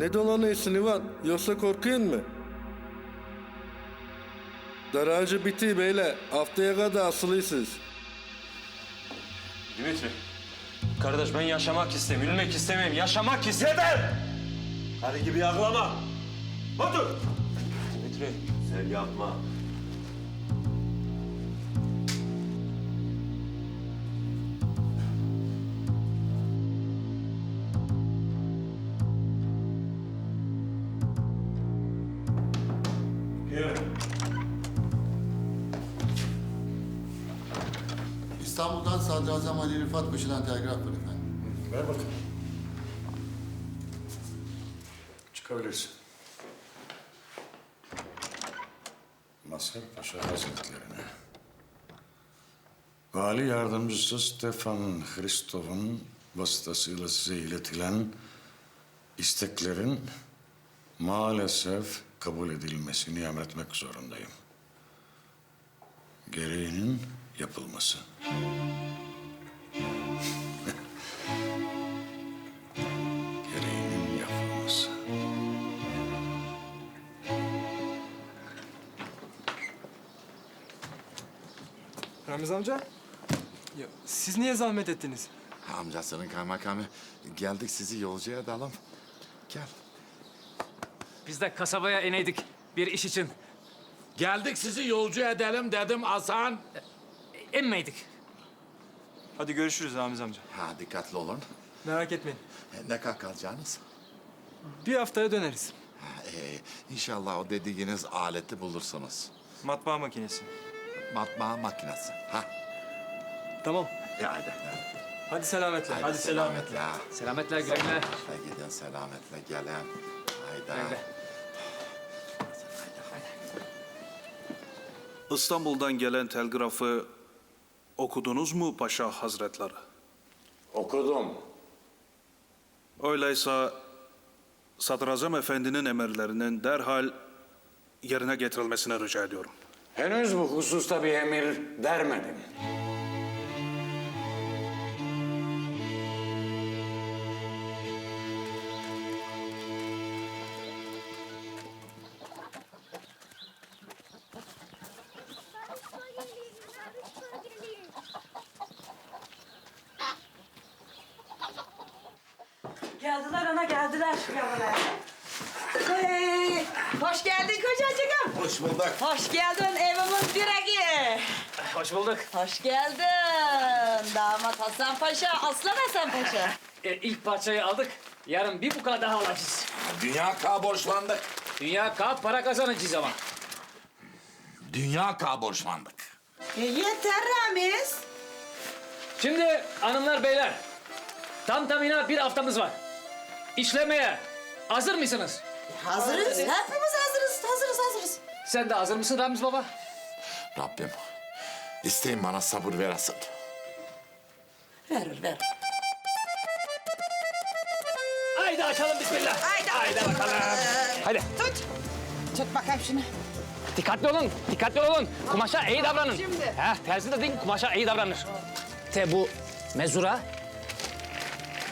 Ne dolanıyorsun Ivan? Yoksa korkuyorsun mu? Daracı bitti beyler. Haftaya kadar asılıyorsunuz. Dimitri. Kardeş ben yaşamak istemiyorum, ölmek istemiyorum. Yaşamak istemiyorum. Hadi gibi ağlama. Otur. Dimitri. Sen yapma. İstanbul'dan Sadrazam Ali Rıfat Paşa'dan telgraf var efendim. Ver bakayım. Çıkabilirsin. Mazhar Paşa Hazretlerine. Vali yardımcısı Stefan Hristov'un vasıtasıyla size iletilen isteklerin maalesef kabul edilmesini emretmek zorundayım. Gereğinin yapılması. Gereğinin yapılması. Ramiz amca? Ya, siz niye zahmet ettiniz? Amcasının kaymakamı. Geldik sizi yolcu edelim. Gel. Biz de kasabaya ineydik bir iş için. Geldik sizi yolcu edelim dedim Hasan. İnmeydik. Hadi görüşürüz Ramiz amca. Ha dikkatli olun. Merak etmeyin. E, Ne kadar kalacaksınız? Bir haftaya döneriz. Ha, e, inşallah o dediğiniz aleti bulursunuz. Matbaa makinesi. Matbaa makinesi. Ha. Tamam. E, haydi. Hadi selametle. Haydi selametle. Selametle güle güle. Selametle gidin, selametle gelin. Haydi. Güle güle. İstanbul'dan gelen telgrafı okudunuz mu Paşa Hazretleri? Okudum. Öyleyse Sadrazam Efendi'nin emirlerinin derhal yerine getirilmesini rica ediyorum. Henüz bu hususta bir emir vermedim. Geldiler ana geldiler. Hey, hoş geldin kocacığım. Hoş bulduk. Hoş geldin evimin direği. Hoş bulduk. Hoş geldin. Damat Hasan Paşa, Aslan Hasan Paşa. E, ilk parçayı aldık. Yarın bir bu kadar daha alacağız. Dünya ka borçlandık. Dünya kağıt para kazanacağız ama. Dünya ka borçlandık. E, yeter Ramiz. Şimdi hanımlar beyler. Tam tamına bir haftamız var. İşlemeye hazır mısınız? Hazırız. Hepimiz hazırız. Hazırız, hazırız. Sen de hazır mısın Ramiz baba? Rabbim isteyin bana sabır veresin. Verir, verir. Haydi açalım bismillah. Haydi, Haydi bakalım. Haydi. Tut. Tut bakayım şunu. Dikkatli olun, dikkatli olun. Kumaşa iyi davranın. Heh, terzi de değil, kumaşa iyi davranır. Te bu mezura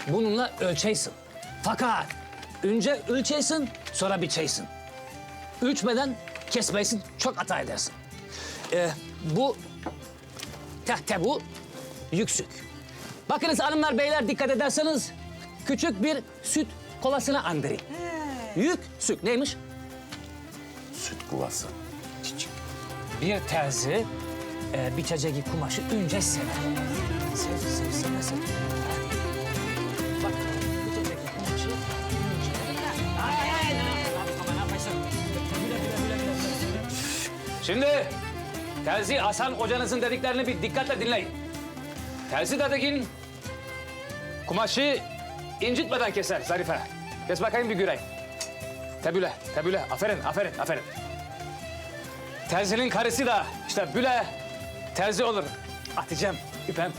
bununla ölçeysin. Fakat önce ölçeysin, sonra biçeysin. Ölçmeden kesmeysin, çok hata edersin. Ee, bu te, te bu yüksük. Bakınız hanımlar beyler dikkat ederseniz küçük bir süt kolasına andırı. Yük sük neymiş? Süt kuvası. Bir terzi e, biçeceği kumaşı önce sever. Sev, sev, sev, sev. Şimdi terzi Hasan hocanızın dediklerini bir dikkatle dinleyin. Terzi dediğin kumaşı incitmeden keser Zarife. Kes bakayım bir göreyim. Tebüle, tebüle. Aferin, aferin, aferin. Terzinin karısı da işte büle terzi olur. Atacağım İpem.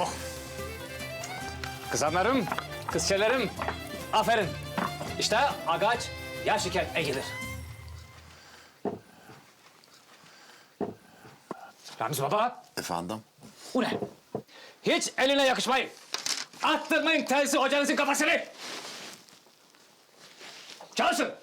Oh. Kızanlarım, kızçelerim. Aferin. İşte ağaç yaş iken eğilir. Ramiz baba, Efendim? bu ne? Hiç eline yakışmayın. Attırmayın tersi hocanızın kafasını. Çalışın.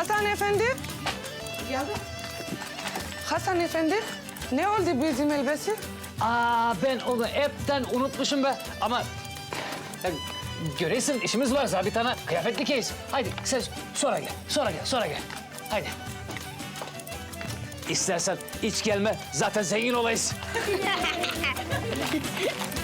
Hasan Efendi. Geldi. Hasan Efendi. Ne oldu bizim elbise? Aa ben onu hepten unutmuşum be. Ama göresin işimiz var zabitana kıyafet dikeyiz. Haydi sen sonra gel, sonra gel, sonra gel. Haydi. İstersen hiç gelme. Zaten zengin olayız.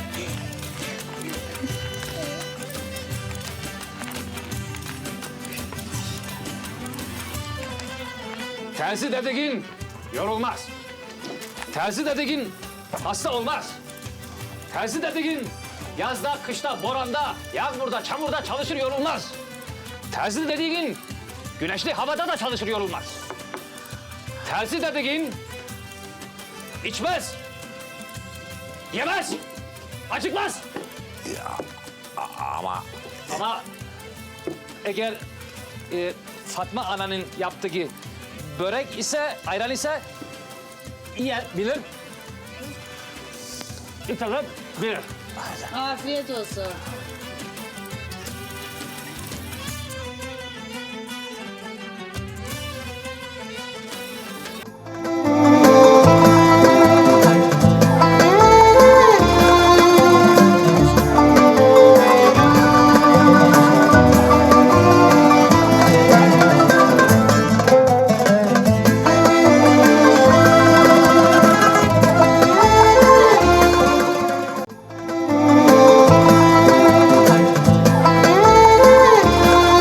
Terzi dediğin yorulmaz. Terzi dediğin hasta olmaz. Terzi dediğin yazda, kışta, boranda, yağmurda, çamurda çalışır yorulmaz. Terzi dediğin güneşli havada da çalışır yorulmaz. Terzi dediğin içmez, yemez, acıkmaz. Ama Ama eğer e, Fatma ananın yaptığı börek ise, ayran ise yer, bilir. İtalyan bilir. Afiyet olsun.